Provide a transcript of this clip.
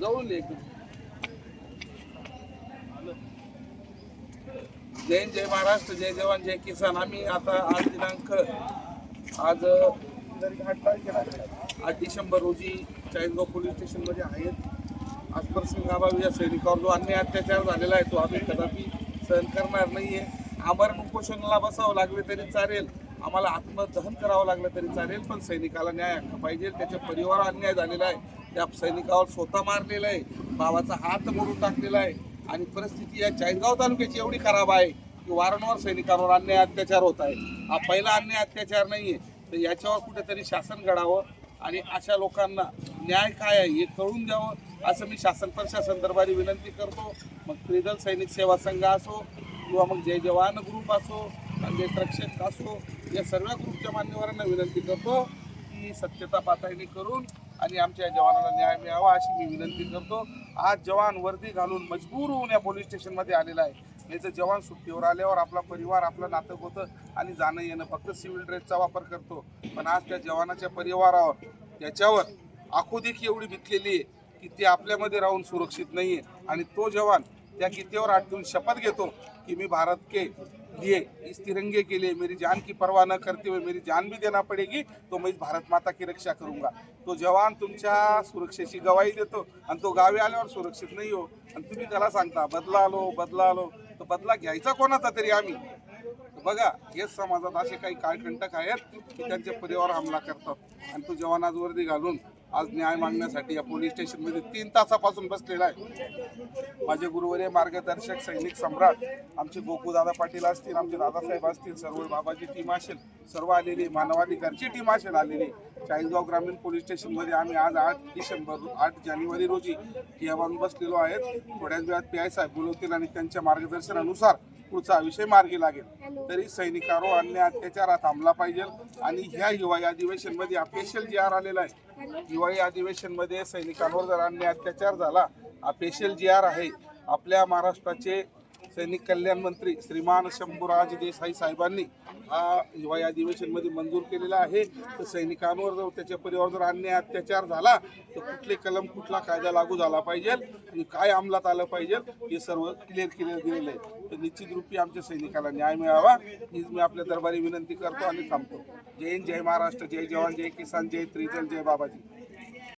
जवळून ले जय जय महाराष्ट्र जय जवान जय किसान. आम्ही आता आज दिनांक आज आठ डिसेंबर रोजी चाळीसगाव पोलीस स्टेशनमध्ये आहेत. आज प्रसंगाभावी या सैनिकावर जो अन्याय अत्याचार झालेला आहे तो आम्ही कदापि सहन करणार नाहीये. आमरण उपोषणाला बसावं लागले तरी चालेल. आम्हाला आत्मदहन करावं लागलं तरी चालेल पण सैनिकाला न्याय हक्क पाहिजे. त्याच्या परिवारावर अन्याय झालेला आहे. त्या सैनिकावर स्वतः मारलेला आहे भावाचा हात मोडून टाकलेला आहे आणि परिस्थिती या चाळीसगाव तालुक्याची एवढी खराब आहे की वारंवार सैनिकांवर अन्याय अत्याचार होत आहे. हा पहिला अन्याय अत्याचार नाही आहे तर याच्यावर कुठेतरी शासन घडावं आणि अशा लोकांना न्याय काय आहे हे कळून द्यावं असं मी शासन प्रशासन विनंती करतो. मग त्रिदल सैनिक सेवा संघ असो किंवा मग जय जवान ग्रुप असो संदेश रक्षक असो या सर्व ग्रुपच्या मान्यवरांना विनंती करतो की सत्यता पातळणी करून आणि आमच्या जवानाला न्याय मिळावा अशी मी विनंती करतो. आज जवान वर्दी घालून मजबूर होऊन या पोलीस स्टेशनमध्ये आलेला आहे. नाही तर जवान सुट्टीवर आल्यावर आपला परिवार आपलं नातं होतं आणि जाणं येणं फक्त सिव्हिल ड्रेसचा वापर करतो. पण आज त्या जवानाच्या परिवारावर त्याच्यावर आखोदेखी एवढी भितलेली आहे की ते आपल्यामध्ये राहून सुरक्षित नाही आहे आणि तो जवान त्या गीतेवर आठवून शपथ घेतो की मी भारत के लिए इस तिरंगे के लिए मेरी जान की पर्वा न करते हुए मेरी जान भी देना पड़ेगी तो मी भारत माता की रक्षा करूंगा। तो जवान तुमच्या सुरक्षेची गवाही देतो आणि तो गावी आल्यावर सुरक्षित नाही हो. आणि तुम्ही त्याला सांगता बदला आलो बदला आलो तो बदला घ्यायचा कोणाचा तरी आम्ही. बघा हेच समाजात असे काही काळकंटक आहेत की त्यांच्या परिवार हमला करतात. आणि तो जवान आज वर्दी घालून आज न्याय मागण्यासाठी या पोलीस स्टेशनमध्ये तीन तासापासून बसलेला आहे. माझे गुरुवर्य मार्गदर्शक सैनिक सम्राट आमचे गोकुदादा पाटील असतील आमचे दादासाहेब असतील सर्व बाबाची टीम असेल सर्व आलेली मानवाधिकारची टीम असेल आलेली. चाळीसगाव ग्रामीण पोलीस स्टेशनमध्ये आम्ही आज आठ डिसेंबर आठ जानेवारी रोजी ठियाबांधून बसलेलो आहेत. थोड्याच वेळात पी आय साहेब बोलवतील आणि त्यांच्या मार्गदर्शनानुसार पुढचा विषय मार्गी लागेल. तरी सैनिकारो अन्य अत्याचार थांबला पाहिजे आणि ह्या हिवाळी अधिवेशनमध्ये हा स्पेशल जी आर आलेला आहे दिवाळी अधिवेशनमध्ये सैनिकांवर जर अन्य अत्याचार झाला हा स्पेशल जी आर आहे. आपल्या महाराष्ट्राचे सैनिक कल्याण मंत्री श्रीमान शंभूराज देसाई साहेबांनी हा हिवाळी अधिवेशनमध्ये मंजूर केलेला आहे. तर सैनिकांवर जर त्याच्या परिवार जर अन्याय अत्याचार झाला तर कुठले कलम कुठला कायदा लागू झाला पाहिजे आणि काय अंमलात आलं पाहिजे हे सर्व क्लिअर क्लिअर दिलेलं आहे. तर निश्चित रूपी आमच्या सैनिकाला न्याय मिळावा. हीच मी आपल्या दरबारी विनंती करतो आणि थांबतो. जय हिंद जय महाराष्ट्र जय जवान जय किसान जय त्रिजल जय बाबाजी.